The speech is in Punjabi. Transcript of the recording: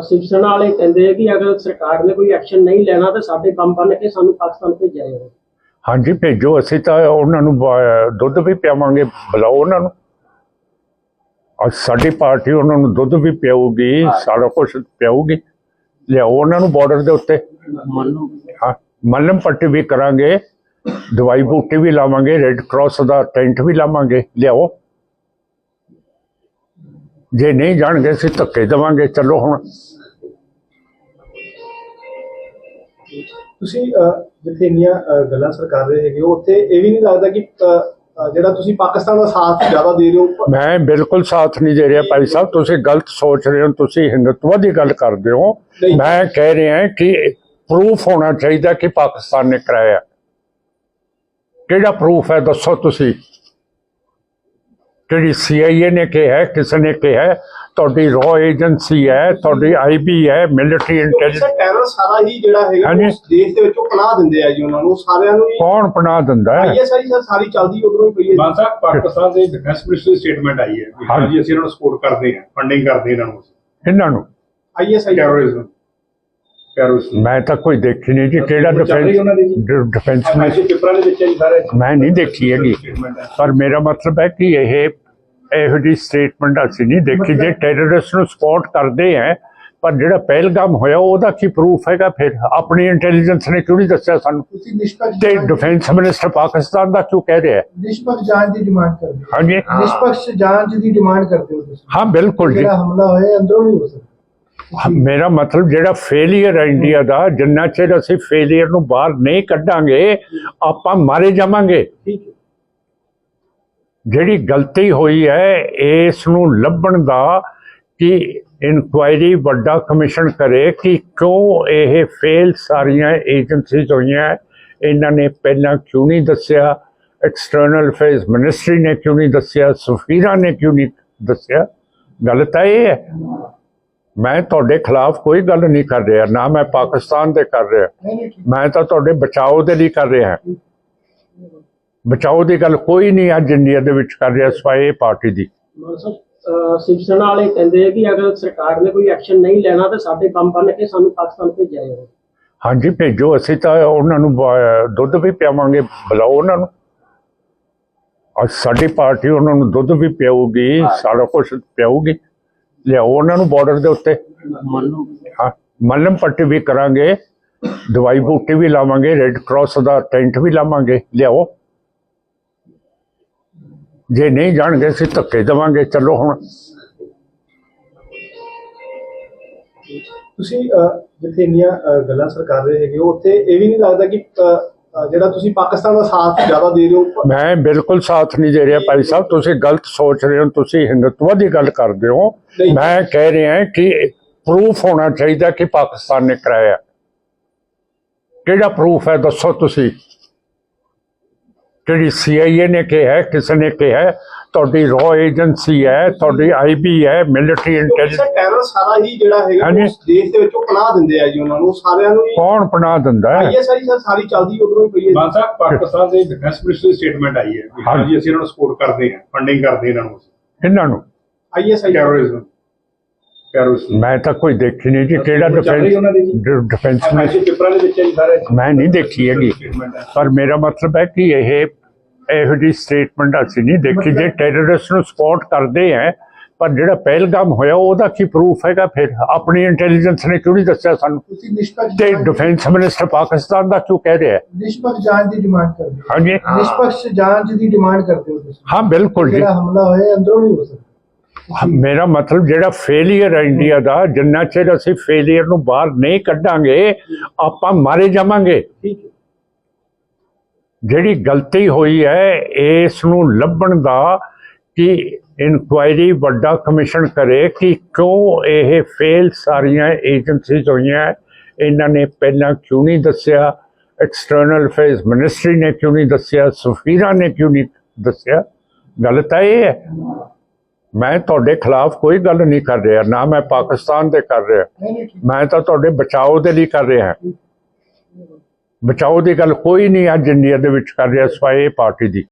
ਸਿਵ ਸੈਨਾ ਵਾਲੇ ਕਹਿੰਦੇ ਆ ਕਿ ਅਗਰ ਸਰਕਾਰ ਨੇ ਕੋਈ ਐਕਸ਼ਨ ਨਹੀਂ ਲੈਣਾ ਤਾਂ ਸਾਡੇ ਕੰਮ ਬੰਨ ਕੇ ਸਾਨੂੰ ਪਾਕਿਸਤਾਨ ਭੇਜਿਆ ਜਾਏਗਾ ਹਾਂਜੀ, ਭੇਜੋ। ਅਸੀਂ ਤਾਂ ਉਹਨਾਂ ਨੂੰ ਦੁੱਧ ਵੀ ਪਿਆਵਾਂਗੇ। ਬੁਲਾਓ ਉਹਨਾਂ ਨੂੰ। ਅੱਜ ਸਾਡੀ ਪਾਰਟੀ ਉਹਨਾਂ ਨੂੰ ਦੁੱਧ ਵੀ ਪਿਆਊਗੀ, ਸਾਰਾ ਕੁਝ ਪਿਆਊਗੀ। ਲਿਆਓ ਉਹਨਾਂ ਨੂੰ ਬਾਰਡਰ ਦੇ ਉੱਤੇ। ਹਾਂ, ਮੱਲਮ ਪੱਟੀ ਵੀ ਕਰਾਂਗੇ। ਦਵਾਈ ਬੂਟੀ ਵੀ ਲਾਵਾਂਗੇ। ਰੈੱਡ ਕਰਾਸ ਦਾ ਟੈਂਟ ਵੀ ਲਾਵਾਂਗੇ। ਲਿਆਓ। ਜੇ ਨਹੀਂ ਜਾਣਗੇ ਅਸੀਂ ਧੱਕੇ ਦੇਵਾਂਗੇ। ਚਲੋ ਹੁਣ। ਤੁਸੀਂ ਜਿੱਥੇ ਇੰਨੀਆਂ ਗੱਲਾਂ ਸਰਕਾਰ ਦੇ ਹੈਗੇ ਉੱਥੇ ਇਹ ਵੀ ਨਹੀਂ ਲੱਗਦਾ ਕਿ ਜਿਹੜਾ ਤੁਸੀਂ ਪਾਕਿਸਤਾਨ ਦਾ ਸਾਥ ਜ਼ਿਆਦਾ ਦੇ ਰਹੇ ਹੋ ਮੈਂ ਬਿਲਕੁਲ ਸਾਥ ਨਹੀਂ ਦੇ ਰਿਹਾ ਭਾਈ ਸਾਹਿਬ। ਤੁਸੀਂ ਗਲਤ ਸੋਚ ਰਹੇ ਹੋ ਤੁਸੀਂ ਹਿੰਦੂਤਵ ਦੀ ਗੱਲ ਕਰਦੇ ਹੋ। ਮੈਂ ਕਹਿ ਰਿਹਾ ਕਿ ਪ੍ਰੂਫ ਹੋਣਾ ਚਾਹੀਦਾ ਕਿ ਪਾਕਿਸਤਾਨ ਨੇ ਕਰਾਇਆ। ਕਿਹੜਾ ਪ੍ਰੂਫ ਹੈ ਦੱਸੋ ਤੁਸੀਂ। ਕਿਹੜੀ ਸੀਆਈਏ ਨੇ ਕਿਹਾ ਕਿਸ ਨੇ ਕਿਹਾ? ਤੁਹਾਡੀ ਰੋ ਏਜੰਸੀ ਹੈ ਤੁਹਾਡੀ ਆਈਬੀ ਹੈ ਮਿਲਟਰੀ ਇੰਟੈਲੀਜੈਂਸ ਸਰ ਟੈਰਰ ਸਾਰਾ ਹੀ ਜਿਹੜਾ ਹੈਗਾ ਹਾਂਜੀ। ਉਸ ਦੇਸ਼ ਦੇ ਵਿੱਚੋਂ ਪਨਾਹ ਦਿੰਦੇ ਆ ਜੀ ਉਹਨਾਂ ਨੂੰ ਸਾਰਿਆਂ ਨੂੰ ਕੌਣ ਪਨਾਹ ਦਿੰਦਾ ਹੈ? ਆਈਐਸਆਈ ਸਰ ਸਾਰੀ ਚੱਲਦੀ ਉਧਰੋਂ ਹੀ ਪਈ ਹੈ ਮਾਨ ਸਾਹਿਬ ਪਾਕਿਸਤਾਨ ਦੇ ਡਿਫੈਂਸ ਮਿਨਿਸਟਰ ਦੀ ਸਟੇਟਮੈਂਟ ਆਈ ਹੈ ਕਿ ਹਾਂ ਜੀ ਅਸੀਂ ਇਹਨਾਂ ਨੂੰ ਸਪੋਰਟ ਕਰਦੇ ਹਾਂ ਫੰਡਿੰਗ ਕਰਦੇ ਇਹਨਾਂ ਨੂੰ। ਇਹਨਾਂ ਨੂੰ? ਆਈਐਸਆਈ ਟੈਰਰਿਜ਼ਮ ਮੈਂ ਤਾਂ ਕੋਈ ਦੇਖੀ ਨਹੀਂ ਜੀ ਕਿਹੜਾ। ਡਿਫੈਂਸ ਡਿਫੈਂਸ ਮੈਂ ਨਹੀਂ ਦੇਖੀ ਹੈਗੀ। ਪਰ ਮੇਰਾ ਮਤਲਬ ਹੈ ਕਿ ਇਹ ਇਹੋ ਜਿਹੀ ਸਟੇਟਮੈਂਟ ਅਸੀਂ ਨਹੀਂ ਦੇਖੀ। ਜੇ ਟੈਰਰਿਸਟ ਨੂੰ ਸਪੋਰਟ ਕਰਦੇ ਹੈ ਪਰ ਜਿਹੜਾ ਪਹਿਲਗਾਮ ਹੋਇਆ ਉਹਦਾ ਕੀ ਪ੍ਰੂਫ ਹੈਗਾ ਫਿਰ? ਆਪਣੀ ਇੰਟੈਲੀਜੈਂਸ ਨੇ ਕਿਉਂ ਨਹੀਂ ਦੱਸਿਆ ਸਾਨੂੰ? ਤੁਸੀਂ ਨਿਸ਼ਪਕਸ਼ ਤੇ ਡਿਫੈਂਸ ਮਿਨਿਸਟਰ ਪਾਕਿਸਤਾਨ ਦਾ ਕਿਉਂ ਕਹਿ ਰਿਹਾ? ਹੈ ਨਿਸ਼ਪਕਸ਼ ਜਾਂਚ ਦੀ ਡਿਮਾਂਡ ਕਰਦੇ ਹੋ। ਹਾਂਜੀ। ਨਿਸ਼ਪਕਸ਼ ਜਾਂਚ ਦੀ ਡਿਮਾਂਡ ਕਰਦੇ ਹੋ ਤੁਸੀਂ। ਹਾਂ ਬਿਲਕੁਲ ਜੀ। ਜਿਹੜਾ ਹਮਲਾ ਹੋਇਆ ਅੰਦਰੋਂ ਨਹੀਂ ਹੋ ਸਕਦਾ। ਮੇਰਾ ਮਤਲਬ ਜਿਹੜਾ ਫੇਲਿਅਰ ਹੈ ਇੰਡੀਆ ਦਾ ਜਿੰਨਾ ਚਿਰ ਅਸੀਂ ਫੇਲਿਅਰ ਨੂੰ ਬਾਹਰ ਨਹੀਂ ਕੱਢਾਂਗੇ ਆਪਾਂ ਮਾਰੇ ਜਾਵਾਂਗੇ। ਠੀਕ ਹੈ। ਜਿਹੜੀ ਗਲਤੀ ਹੋਈ ਹੈ ਇਸ ਨੂੰ ਲੱਭਣ ਦਾ ਕਿ ਇਨਕੁਆਇਰੀ ਵੱਡਾ ਕਮਿਸ਼ਨ ਕਰੇ ਕਿ ਕਿਉਂ ਇਹ ਫੇਲ ਸਾਰੀਆਂ ਏਜੰਸੀਜ਼ ਹੋਈਆਂ। ਇਹਨਾਂ ਨੇ ਪਹਿਲਾਂ ਕਿਉਂ ਨਹੀਂ ਦੱਸਿਆ? ਐਕਸਟਰਨਲ ਅਫੇਅਰਸ ਮਿਨਿਸਟਰੀ ਨੇ ਕਿਉਂ ਨਹੀਂ ਦੱਸਿਆ? ਸਫੀਰਾ ਨੇ ਕਿਉਂ ਨਹੀਂ ਦੱਸਿਆ? ਗੱਲ ਤਾਂ ਇਹ ਹੈ ਮੈਂ ਤੁਹਾਡੇ ਖਿਲਾਫ ਕੋਈ ਗੱਲ ਨਹੀਂ ਕਰ ਰਿਹਾ। ਨਾ ਮੈਂ ਪਾਕਿਸਤਾਨ ਦੇ ਕਰ ਰਿਹਾ। ਮੈਂ ਤਾਂ ਤੁਹਾਡੇ ਬਚਾਓ ਦੇ ਲਈ ਕਰ ਰਿਹਾ। ਬਚਾਓ ਦੀ ਗੱਲ ਕੋਈ ਨਹੀਂ ਅੱਜ ਇੰਡੀਆ ਦੇ ਵਿੱਚ ਕਰ ਰਿਹਾ ਸਵਾਏ ਪਾਰਟੀ ਦੀ। ਸਰ ਸਿਵ ਸੈਨਾ ਵਾਲੇ ਕਹਿੰਦੇ ਆ ਕਿ ਅਗਰ ਸਰਕਾਰ ਨੇ ਕੋਈ ਐਕਸ਼ਨ ਨਹੀਂ ਲੈਣਾ ਤਾਂ ਸਾਡੇ ਕੰਮ ਬੰਨ ਕੇ ਸਾਨੂੰ ਪਾਕਿਸਤਾਨ ਭੇਜਿਆ ਜਾਏਗਾ ਹਾਂਜੀ ਭੇਜੋ ਅਸੀਂ ਤਾਂ ਉਹਨਾਂ ਨੂੰ ਦੁੱਧ ਵੀ ਪਿਆਵਾਂਗੇ ਬੁਲਾਓ ਉਹਨਾਂ ਨੂੰ। ਅੱਜ ਸਾਡੀ ਪਾਰਟੀ ਉਹਨਾਂ ਨੂੰ ਦੁੱਧ ਵੀ ਪਿਆਊਗੀ ਸਾਰਾ ਕੁਝ ਪਿਆਊਗੀ। ਲਿਆਓ ਉਹਨਾਂ ਨੂੰ ਬਾਰਡਰ ਦੇ ਉੱਤੇ। ਮੱਲਮ ਪੱਟੀ ਵੀ ਕਰਾਂਗੇ ਦਵਾਈ ਬੂਟੀ ਵੀ ਲਾਵਾਂਗੇ ਰੈੱਡ ਕਰਾਸ ਦਾ ਟੈਂਟ ਵੀ ਲਾਵਾਂਗੇ। ਲਿਆਓ। ਜੇ ਨਹੀਂ ਜਾਣਗੇ ਅਸੀਂ ਧੱਕੇ ਦੇਵਾਂਗੇ। ਚਲੋ ਹੁਣ। ਤੁਸੀਂ ਜਿੱਥੇ ਇੰਨੀਆਂ ਗੱਲਾਂ ਸਰਕਾਰ ਦੇ ਹੈਗੇ ਉੱਥੇ ਇਹ ਵੀ ਨਹੀਂ ਲੱਗਦਾ ਕਿ ਜਿਹੜਾ ਤੁਸੀਂ ਪਾਕਿਸਤਾਨ ਦਾ ਸਾਥ ਜ਼ਿਆਦਾ ਦੇ ਰਹੇ ਹੋ ਮੈਂ ਬਿਲਕੁਲ ਸਾਥ ਨਹੀਂ ਦੇ ਰਿਹਾ ਭਾਈ ਸਾਹਿਬ। ਤੁਸੀਂ ਗਲਤ ਸੋਚ ਰਹੇ ਹੋ ਤੁਸੀਂ ਹਿੰਦੂਤਵ ਦੀ ਗੱਲ ਕਰਦੇ ਹੋ। ਮੈਂ ਕਹਿ ਰਿਹਾ ਕਿ ਪ੍ਰੂਫ ਹੋਣਾ ਚਾਹੀਦਾ ਕਿ ਪਾਕਿਸਤਾਨ ਨੇ ਕਰਾਇਆ। ਕਿਹੜਾ ਪ੍ਰੂਫ ਹੈ ਦੱਸੋ ਤੁਸੀਂ? ਕਿਹੜੀ ਸੀਆਈਏ ਨੇ ਕਿਹਾ ਹੈ, ਕਿਸ ਨੇ ਕਿਹਾ? ਤੁਹਾਡੀ ਰੋ ਏਜੰਸੀ ਹੈ ਤੁਹਾਡੀ ਆਈਬੀ ਹੈ ਮਿਲਟਰੀ ਇੰਟੈਲੀਜੈਂਸ ਟੈਰਰ ਸਾਰਾ ਹੀ ਜਿਹੜਾ ਹੈਗਾ। ਉਸ ਦੇਸ਼ ਦੇ ਵਿੱਚੋਂ ਪਨਾਹ ਦਿੰਦੇ ਆ ਜੀ ਉਹਨਾਂ ਨੂੰ ਸਾਰਿਆਂ ਨੂੰ ਹੀ ਕੌਣ ਪਨਾਹ ਦਿੰਦਾ ਹੈ? ਆਈਐਸਆਈ ਸਰ ਸਾਰੀ ਚੱਲਦੀ ਉਧਰੋਂ ਹੀ ਪਈ ਹੈ ਮਾਨ ਸਾਹਿਬ ਪਾਕਿਸਤਾਨ ਦੇ ਡਿਫੈਂਸ ਮਿਨਿਸਟਰ ਦੀ ਸਟੇਟਮੈਂਟ ਆਈ ਹੈ ਜੀ ਅਸੀਂ ਇਹਨਾਂ ਨੂੰ ਸਪੋਰਟ ਕਰਦੇ ਹਾਂ ਫੰਡਿੰਗ ਕਰਦੇ ਇਹਨਾਂ ਨੂੰ ਇਹਨਾਂ ਨੂੰ? ਆਈਐਸਆਈ ਟੈਰਰਿਜ਼ਮ ਮੈਂ ਤਾਂ ਕੋਈ ਦੇਖੀ ਨਹੀਂ ਜੀ ਕਿਹੜਾ ਜੀ। ਡਿਫੈਂਸ ਡਿਫੈਂਸ ਮਿਨਿਸਟਰ ਪੇਪਰਾਂ ਦੇ ਵਿੱਚ ਜੀ ਸਾਰੇ ਮੈਂ ਨਹੀਂ ਦੇਖੀ ਹੈਗੀ। ਪਰ ਮੇਰਾ ਮਤਲਬ ਹੈ ਕਿ ਇਹ ਇਹੋ ਜਿਹੀ ਸਟੇਟਮੈਂਟ ਅਸੀਂ ਨਹੀਂ ਦੇਖੀ ਜੇ ਟੈਰਰਿਸਟ ਨੂੰ ਸਪੋਰਟ ਕਰਦੇ ਹੈ ਪਰ ਜਿਹੜਾ ਪਹਿਲਗਾਮ ਹੋਇਆ ਉਹਦਾ ਕੀ ਪ੍ਰੂਫ ਹੈਗਾ ਫਿਰ? ਆਪਣੀ ਇੰਟੈਲੀਜੈਂਸ ਨੇ ਕਿਉਂ ਨਹੀਂ ਦੱਸਿਆ ਸਾਨੂੰ? ਤੇ ਡਿਫੈਂਸ ਮਿਨਿਸਟਰ ਪਾਕਿਸਤਾਨ ਦਾ ਕਿਉਂ ਕਹਿ ਰਿਹਾ? ਹੈ ਨਿਸ਼ਪਕਸ਼ ਜਾਂਚ ਦੀ ਡਿਮਾਂਡ ਕਰਦੇ ਹੋ। ਹਾਂਜੀ। ਨਿਸ਼ਪਕਸ਼ ਜਾਂਚ ਦੀ ਡਿਮਾਂਡ ਕਰਦੇ ਹੋ ਬਿਲਕੁਲ ਜੀ। ਜਿਹੜਾ ਹਮਲਾ ਹੋਇਆ ਅੰਦਰੋਂ ਨਹੀਂ ਹੋ ਸਕਦਾ। ਮੇਰਾ ਮਤਲਬ ਜਿਹੜਾ ਫੇਲਿਅਰ ਹੈ ਇੰਡੀਆ ਦਾ ਜਿੰਨਾ ਚਿਰ ਅਸੀਂ ਫੇਲਿਅਰ ਨੂੰ ਬਾਹਰ ਨਹੀਂ ਕੱਢਾਂਗੇ ਆਪਾਂ ਮਾਰੇ ਜਾਵਾਂਗੇ। ਹੈ। ਜਿਹੜੀ ਗਲਤੀ ਹੋਈ ਹੈ ਇਸ ਨੂੰ ਲੱਭਣ ਦਾ ਕਿ ਇਨਕੁਆਇਰੀ ਵੱਡਾ ਕਮਿਸ਼ਨ ਕਰੇ ਕਿ ਕਿਉਂ ਇਹ ਫੇਲ ਸਾਰੀਆਂ ਏਜੰਸੀਜ਼ ਹੋਈਆਂ ਇਹਨਾਂ ਨੇ ਪਹਿਲਾਂ ਕਿਉਂ ਨਹੀਂ ਦੱਸਿਆ ਐਕਸਟਰਨਲ ਅਫੇਅਰਸ ਮਿਨਿਸਟਰੀ ਨੇ ਕਿਉਂ ਨਹੀਂ ਦੱਸਿਆ ਸਫੀਰਾ ਨੇ ਕਿਉਂ ਨਹੀਂ ਦੱਸਿਆ। ਗੱਲ ਤਾਂ ਇਹ ਹੈ। ਮੈਂ ਤੁਹਾਡੇ ਖਿਲਾਫ ਕੋਈ ਗੱਲ ਨਹੀਂ ਕਰ ਰਿਹਾ ਨਾ ਮੈਂ ਪਾਕਿਸਤਾਨ ਦੇ ਕਰ ਰਿਹਾ। ਮੈਂ ਤਾਂ ਤੁਹਾਡੇ ਬਚਾਓ ਦੇ ਲਈ ਕਰ ਰਿਹਾ। ਬਚਾਓ ਦੀ ਗੱਲ ਕੋਈ ਨਹੀਂ ਅੱਜ ਇੰਡੀਆ ਦੇ ਵਿੱਚ ਕਰ ਰਿਹਾ ਸਵਾਏ ਪਾਰਟੀ ਦੀ।